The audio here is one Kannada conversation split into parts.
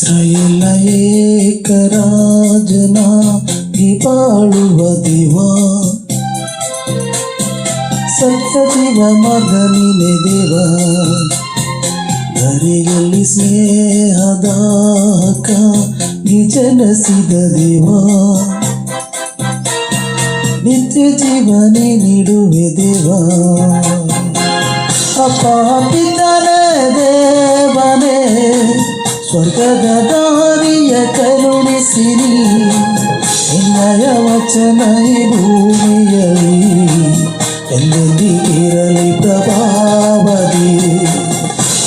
ಇಸ್ರಾಯೇಲ ಏಕರಾಜನಾಗಿ ಬಾಳುವ ದೇವ ಸತ್ಯ ದಿವ. ಮಾರ್ಗ ನೀನೆ ದೇವ ಧರೆಯಲ್ಲಿ ಸ್ನೇಹದ ನಿಜನಸಿದ ಜನಿಸಿದ ದೇವ. ನಿತ್ಯ ಜೀವನೆ ನೀಡುವೆ ದೇವ. ಅಪ್ಪ ಪಿತನೇ ದೇವನೇ ಸ್ವರ್ಗದ ದಾರಿಯ ಕರುಣಿಸಿರಿ ನಿನ್ನಯ ವಚನ ಈ ಭೂಮಿಯಲ್ಲಿ ಎಂದೆಂದಿಗಿರಲಿ ಪ್ರಭಾವದಿ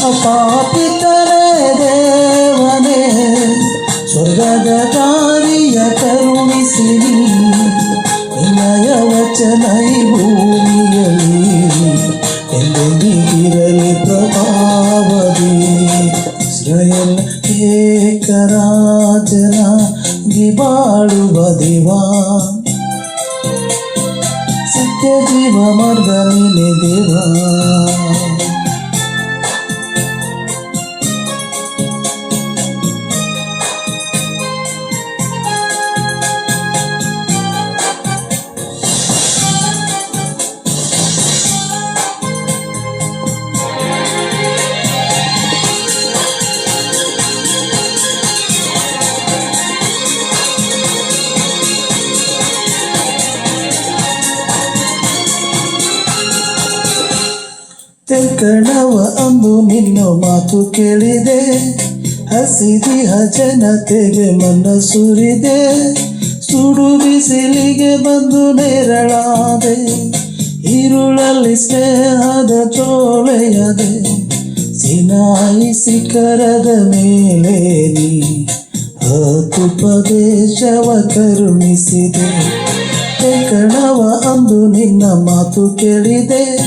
ಅಪ್ಪ ಪಿತನೇ ದೇವನೇ ಸ್ವರ್ಗದ ದಾರಿಯ ಕರುಣಿಸಿರಿ ನಿನ್ನಯ ವಚನ ಈ ಭೂಮಿಯಲ್ಲಿ ದೇವಾ ಸತ್ಯ ಜೀವ ಕಣವ ಅಂದು ನಿನ್ನ ಮಾತು ಕೇಳಿದೆ. ಹಸಿದಿ ಹಜನತೆಗೆ ಜನತೆಗೆ ಮನಸ್ಸುರಿದೆ ಸುಡು ಬಿಸಿಲಿಗೆ ಬಂದು ನೇರಳಾದೆ. ಈರುಳಲ್ಲಿ ಸ್ನೇಹದ ತೋಳೆಯದೆ ಸಿನಾಯಿ ಕರದ ಮೇಲೆ ನೀ ಹತ್ತುಪದೇಶವ ಕರುಣಿಸಿದೆ. ಕಣವ ಅಂದು ನಿನ್ನ ಮಾತು ಕೇಳಿದೆ.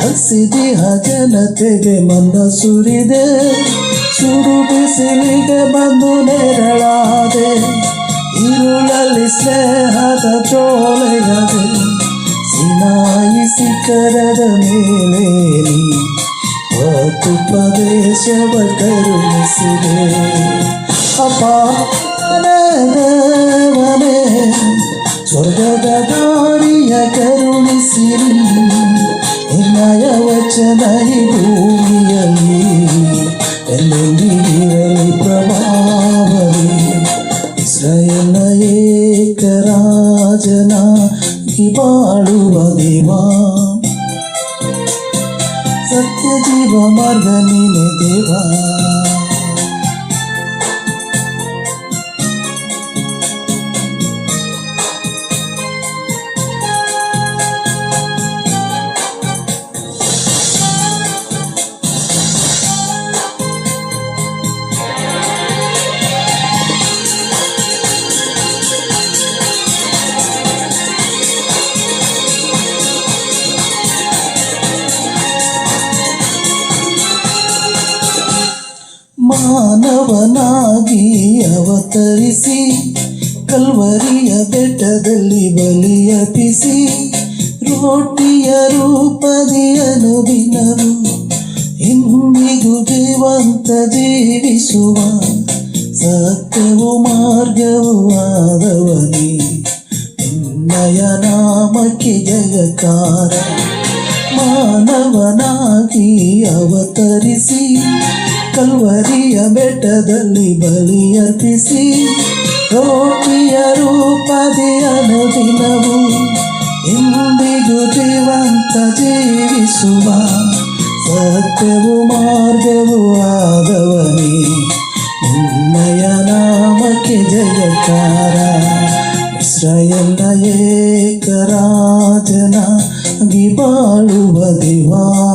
ಹಸಿದಿಹ ಜನತೆಗೆ ಮನ ಸುರಿದೆ. ಸುಡು ಬಿಸಿಲಿಗೆ ಬಂದು ನೇರಳಾದೆ. ഇരുಳಲ್ಲಿ ಸ್ನೇಹದ ಚೋಳೆಯದೆ ಸಿನಾಯಿ ಶಿಖರದ ಮೇಲೆ ನೀ ಹತ್ತು ಪ್ರದೇಶವ ಕರುಣಿಸಿದೆ. ಇಸ್ರಾಯೇಲ ಏಕರಾಜನಾಗಿ ಬಾಳುವ ದೇವಾ ಸತ್ಯ ಜೀವ ಮಾರ್ಗ ನೀನೆ ದೇವಾ ಮಾನವನಾಗಿ ಅವತರಿಸಿ, ಕಲ್ವರಿಯ ಬೆಟ್ಟದಲ್ಲಿ ಬಲಿಯರ್ಪಿಸಿ ರೋಟಿಯ ರೂಪದಿ ಅನುದಿನವು ಇಂದಿಗೂ ಜೀವಂತ ಜೀವಿಸುವ ಸತ್ಯವು ಮಾರ್ಗವು ಆದವನಿ. ನಿನ್ನಯ ನಾಮಕ್ಕೆ ಜಯಕಾರ. ಮಾನವನಾಗಿ ಅವತರಿಸಿ ಕಲ್ವರಿಯ ಬೆಟ್ಟದಲ್ಲಿ ಬಲಿಯರ್ಪಿಸಿ ರೋಟಿಯ ರೂಪದಿ ಅನುದಿನವು. ಇಂದಿಗೂ ಜೀವಂತ ಜೀವಿಸುವ ಸತ್ಯವು, ಮಾರ್ಗವು ಆದವನೇ ನಿನ್ನಯ ನಾಮಕ್ಕೆ ಜಯಕಾರ. ಇಸ್ರಾಯೇಲ ಏಕರಾಜನ ಬಾಳುವ ದೇವಾ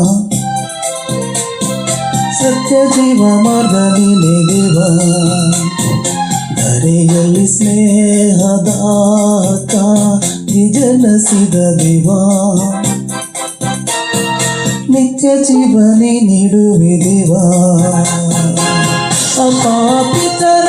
ಸತ್ಯ ಜೀವ ಮಾರ್ಗ ನೀನೆ ದೇವ ಧರೆಯಲ್ಲಿ ಸ್ನೇಹದ ಜನಿಸಿದ ದೇವ. ನಿತ್ಯ ಜೀವನೇ ನೀಡುವೆ ದೇವ. ಅಪಾಪಿತರ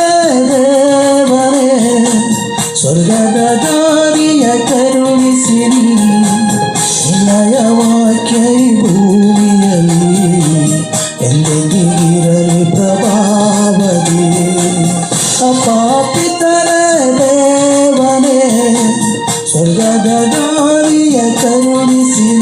you.